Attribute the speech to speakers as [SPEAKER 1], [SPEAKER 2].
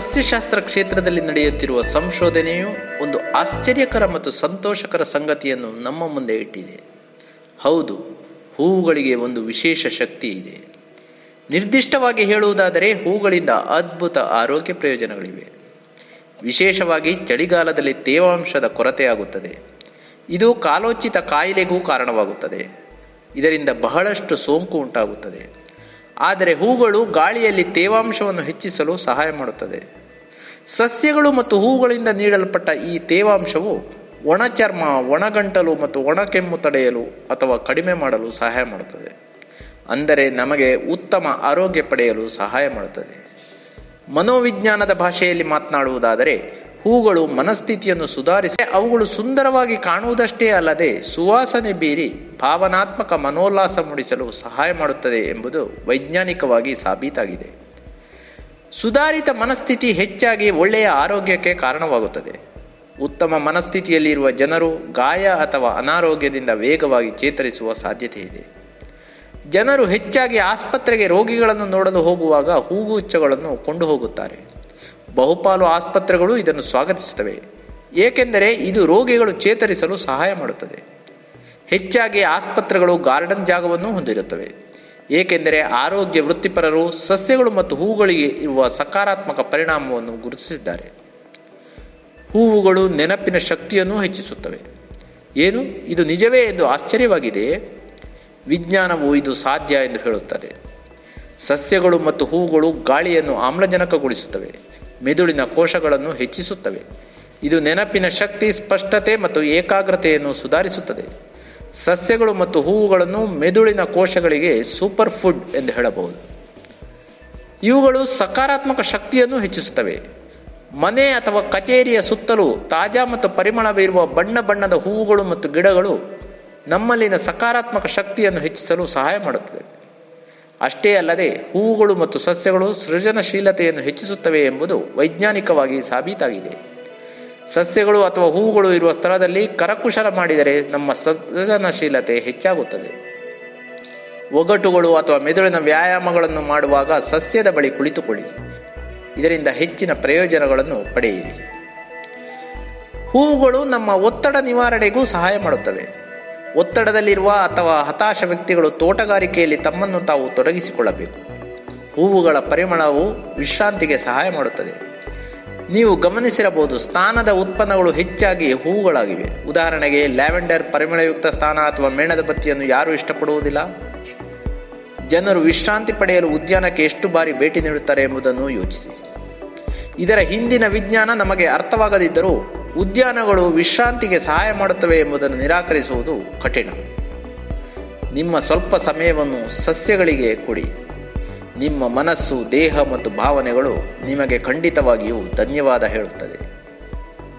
[SPEAKER 1] ಸಸ್ಯಶಾಸ್ತ್ರ ಕ್ಷೇತ್ರದಲ್ಲಿ ನಡೆಯುತ್ತಿರುವ ಸಂಶೋಧನೆಯು ಒಂದು ಆಶ್ಚರ್ಯಕರ ಮತ್ತು ಸಂತೋಷಕರ ಸಂಗತಿಯನ್ನು ನಮ್ಮ ಮುಂದೆ ಇಟ್ಟಿದೆ. ಹೌದು, ಹೂವುಗಳಿಗೆ ಒಂದು ವಿಶೇಷ ಶಕ್ತಿ ಇದೆ. ನಿರ್ದಿಷ್ಟವಾಗಿ ಹೇಳುವುದಾದರೆ ಹೂಗಳಿಂದ ಅದ್ಭುತ ಆರೋಗ್ಯ ಪ್ರಯೋಜನಗಳಿವೆ. ವಿಶೇಷವಾಗಿ ಚಳಿಗಾಲದಲ್ಲಿ ತೇವಾಂಶದ ಕೊರತೆಯಾಗುತ್ತದೆ. ಇದು ಕಾಲೋಚಿತ ಕಾಯಿಲೆಗೂ ಕಾರಣವಾಗುತ್ತದೆ. ಇದರಿಂದ ಬಹಳಷ್ಟು ಸೋಂಕು ಉಂಟಾಗುತ್ತದೆ. ಆದರೆ ಹೂಗಳು ಗಾಳಿಯಲ್ಲಿ ತೇವಾಂಶವನ್ನು ಹೆಚ್ಚಿಸಲು ಸಹಾಯ ಮಾಡುತ್ತದೆ. ಸಸ್ಯಗಳು ಮತ್ತು ಹೂಗಳಿಂದ ನೀಡಲ್ಪಟ್ಟ ಈ ತೇವಾಂಶವು ಒಣ ಚರ್ಮ ಒಣಗಂಟಲು ಮತ್ತು ಒಣಕೆಮ್ಮು ತಡೆಯಲು ಅಥವಾ ಕಡಿಮೆ ಮಾಡಲು ಸಹಾಯ ಮಾಡುತ್ತದೆ. ಅಂದರೆ ನಮಗೆ ಉತ್ತಮ ಆರೋಗ್ಯ ಪಡೆಯಲು ಸಹಾಯ ಮಾಡುತ್ತದೆ. ಮನೋವಿಜ್ಞಾನದ ಭಾಷೆಯಲ್ಲಿ ಮಾತನಾಡುವುದಾದರೆ ಹೂಗಳು ಮನಸ್ಥಿತಿಯನ್ನು ಸುಧಾರಿಸಿ ಅವುಗಳು ಸುಂದರವಾಗಿ ಕಾಣುವುದಷ್ಟೇ ಅಲ್ಲದೆ ಸುವಾಸನೆ ಬೀರಿ ಭಾವನಾತ್ಮಕ ಮನೋಲ್ಲಾಸ ಮೂಡಿಸಲು ಸಹಾಯ ಮಾಡುತ್ತದೆ ಎಂಬುದು ವೈಜ್ಞಾನಿಕವಾಗಿ ಸಾಬೀತಾಗಿದೆ. ಸುಧಾರಿತ ಮನಸ್ಥಿತಿ ಹೆಚ್ಚಾಗಿ ಒಳ್ಳೆಯ ಆರೋಗ್ಯಕ್ಕೆ ಕಾರಣವಾಗುತ್ತದೆ. ಉತ್ತಮ ಮನಸ್ಥಿತಿಯಲ್ಲಿರುವ ಜನರು ಗಾಯ ಅಥವಾ ಅನಾರೋಗ್ಯದಿಂದ ವೇಗವಾಗಿ ಚೇತರಿಸುವ ಸಾಧ್ಯತೆ ಇದೆ. ಜನರು ಹೆಚ್ಚಾಗಿ ಆಸ್ಪತ್ರೆಗೆ ರೋಗಿಗಳನ್ನು ನೋಡಲು ಹೋಗುವಾಗ ಹೂಗುಚ್ಛಗಳನ್ನು ಕೊಂಡು ಹೋಗುತ್ತಾರೆ ಬಹುಪಾಲು ಆಸ್ಪತ್ರೆಗಳು ಇದನ್ನು ಸ್ವಾಗತಿಸುತ್ತವೆ. ಏಕೆಂದರೆ ಇದು ರೋಗಿಗಳು ಚೇತರಿಸಲು ಸಹಾಯ ಮಾಡುತ್ತದೆ. ಹೆಚ್ಚಾಗಿ ಆಸ್ಪತ್ರೆಗಳು ಗಾರ್ಡನ್ ಜಾಗವನ್ನು ಹೊಂದಿರುತ್ತವೆ. ಏಕೆಂದರೆ ಆರೋಗ್ಯ ವೃತ್ತಿಪರರು, ಸಸ್ಯಗಳು ಮತ್ತು ಹೂವುಗಳಿಗೆ ಇರುವ ಸಕಾರಾತ್ಮಕ ಪರಿಣಾಮವನ್ನು ಗುರುತಿಸಿದ್ದಾರೆ. ಹೂವುಗಳು ನೆನಪಿನ ಶಕ್ತಿಯನ್ನು ಹೆಚ್ಚಿಸುತ್ತವೆ. ಏನು? ಇದು ನಿಜವೇ ಎಂದು ಆಶ್ಚರ್ಯವಾಗಿದೆ. ವಿಜ್ಞಾನವು ಇದು ಸಾಧ್ಯ ಎಂದು ಹೇಳುತ್ತದೆ. ಸಸ್ಯಗಳು ಮತ್ತು ಹೂವುಗಳು ಗಾಳಿಯನ್ನು ಆಮ್ಲಜನಕಗೊಳಿಸುತ್ತವೆ. ಮೆದುಳಿನ ಕೋಶಗಳನ್ನು ಹೆಚ್ಚಿಸುತ್ತವೆ. ಇದು ನೆನಪಿನ ಶಕ್ತಿ, ಸ್ಪಷ್ಟತೆ ಮತ್ತು ಏಕಾಗ್ರತೆಯನ್ನು ಸುಧಾರಿಸುತ್ತದೆ. ಸಸ್ಯಗಳು ಮತ್ತು ಹೂವುಗಳನ್ನು ಮೆದುಳಿನ ಕೋಶಗಳಿಗೆ ಸೂಪರ್ ಫುಡ್ ಎಂದು ಹೇಳಬಹುದು. ಇವುಗಳು ಸಕಾರಾತ್ಮಕ ಶಕ್ತಿಯನ್ನು ಹೆಚ್ಚಿಸುತ್ತವೆ. ಮನೆ ಅಥವಾ ಕಚೇರಿಯ ಸುತ್ತಲೂ ತಾಜಾ ಮತ್ತು ಪರಿಮಳ ಬೀರುವ ಬಣ್ಣ ಬಣ್ಣದ ಹೂವುಗಳು ಮತ್ತು ಗಿಡಗಳು ನಮ್ಮಲ್ಲಿನ ಸಕಾರಾತ್ಮಕ ಶಕ್ತಿಯನ್ನು ಹೆಚ್ಚಿಸಲು ಸಹಾಯ ಮಾಡುತ್ತದೆ. ಅಷ್ಟೇ ಅಲ್ಲದೆ ಹೂವುಗಳು ಮತ್ತು ಸಸ್ಯಗಳು ಸೃಜನಶೀಲತೆಯನ್ನು ಹೆಚ್ಚಿಸುತ್ತವೆ ಎಂಬುದು ವೈಜ್ಞಾನಿಕವಾಗಿ ಸಾಬೀತಾಗಿದೆ. ಸಸ್ಯಗಳು ಅಥವಾ ಹೂವುಗಳು ಇರುವ ಸ್ಥಳದಲ್ಲಿ ಕರಕುಶಲ ಮಾಡಿದರೆ ನಮ್ಮ ಸೃಜನಶೀಲತೆ ಹೆಚ್ಚಾಗುತ್ತದೆ. ಒಗಟುಗಳು ಅಥವಾ ಮೆದುಳಿನ ವ್ಯಾಯಾಮಗಳನ್ನು ಮಾಡುವಾಗ ಸಸ್ಯದ ಬಳಿ ಕುಳಿತುಕೊಳ್ಳಿ. ಇದರಿಂದ ಹೆಚ್ಚಿನ ಪ್ರಯೋಜನಗಳನ್ನು ಪಡೆಯಿರಿ. ಹೂವುಗಳು ನಮ್ಮ ಒತ್ತಡ ನಿವಾರಣೆಗೂ ಸಹಾಯ ಮಾಡುತ್ತವೆ. ಒತ್ತಡದಲ್ಲಿರುವ ಅಥವಾ ಹತಾಶ ವ್ಯಕ್ತಿಗಳು ತೋಟಗಾರಿಕೆಯಲ್ಲಿ ತಮ್ಮನ್ನು ತಾವು ತೊಡಗಿಸಿಕೊಳ್ಳಬೇಕು. ಹೂವುಗಳ ಪರಿಮಳವು ವಿಶ್ರಾಂತಿಗೆ ಸಹಾಯ ಮಾಡುತ್ತದೆ. ನೀವು ಗಮನಿಸಿರಬಹುದು ಸ್ನಾನದ ಉತ್ಪನ್ನಗಳು ಹೆಚ್ಚಾಗಿ ಹೂವುಗಳಾಗಿವೆ. ಉದಾಹರಣೆಗೆ ಲ್ಯಾವೆಂಡರ್ ಪರಿಮಳಯುಕ್ತ ಸ್ಥಾನ ಅಥವಾ ಮೇಣದ ಬತ್ತಿಯನ್ನು ಯಾರು ಇಷ್ಟಪಡುವುದಿಲ್ಲ. ಜನರು ವಿಶ್ರಾಂತಿ ಪಡೆಯಲು ಉದ್ಯಾನಕ್ಕೆ ಎಷ್ಟು ಬಾರಿ ಭೇಟಿ ನೀಡುತ್ತಾರೆ ಎಂಬುದನ್ನು ಯೋಚಿಸಿ. ಇದರ ಹಿಂದಿನ ವಿಜ್ಞಾನ ನಮಗೆ ಅರ್ಥವಾಗದಿದ್ದರೂ ಉದ್ಯಾನಗಳು ವಿಶ್ರಾಂತಿಗೆ ಸಹಾಯ ಮಾಡುತ್ತವೆ ಎಂಬುದನ್ನು ನಿರಾಕರಿಸುವುದು ಕಠಿಣ. ನಿಮ್ಮ ಸ್ವಲ್ಪ ಸಮಯವನ್ನು ಸಸ್ಯಗಳಿಗೆ ಕೊಡಿ. ನಿಮ್ಮ ಮನಸ್ಸು, ದೇಹ ಮತ್ತು ಭಾವನೆಗಳು ನಿಮಗೆ ಖಂಡಿತವಾಗಿಯೂ ಧನ್ಯವಾದ ಹೇಳುತ್ತದೆ.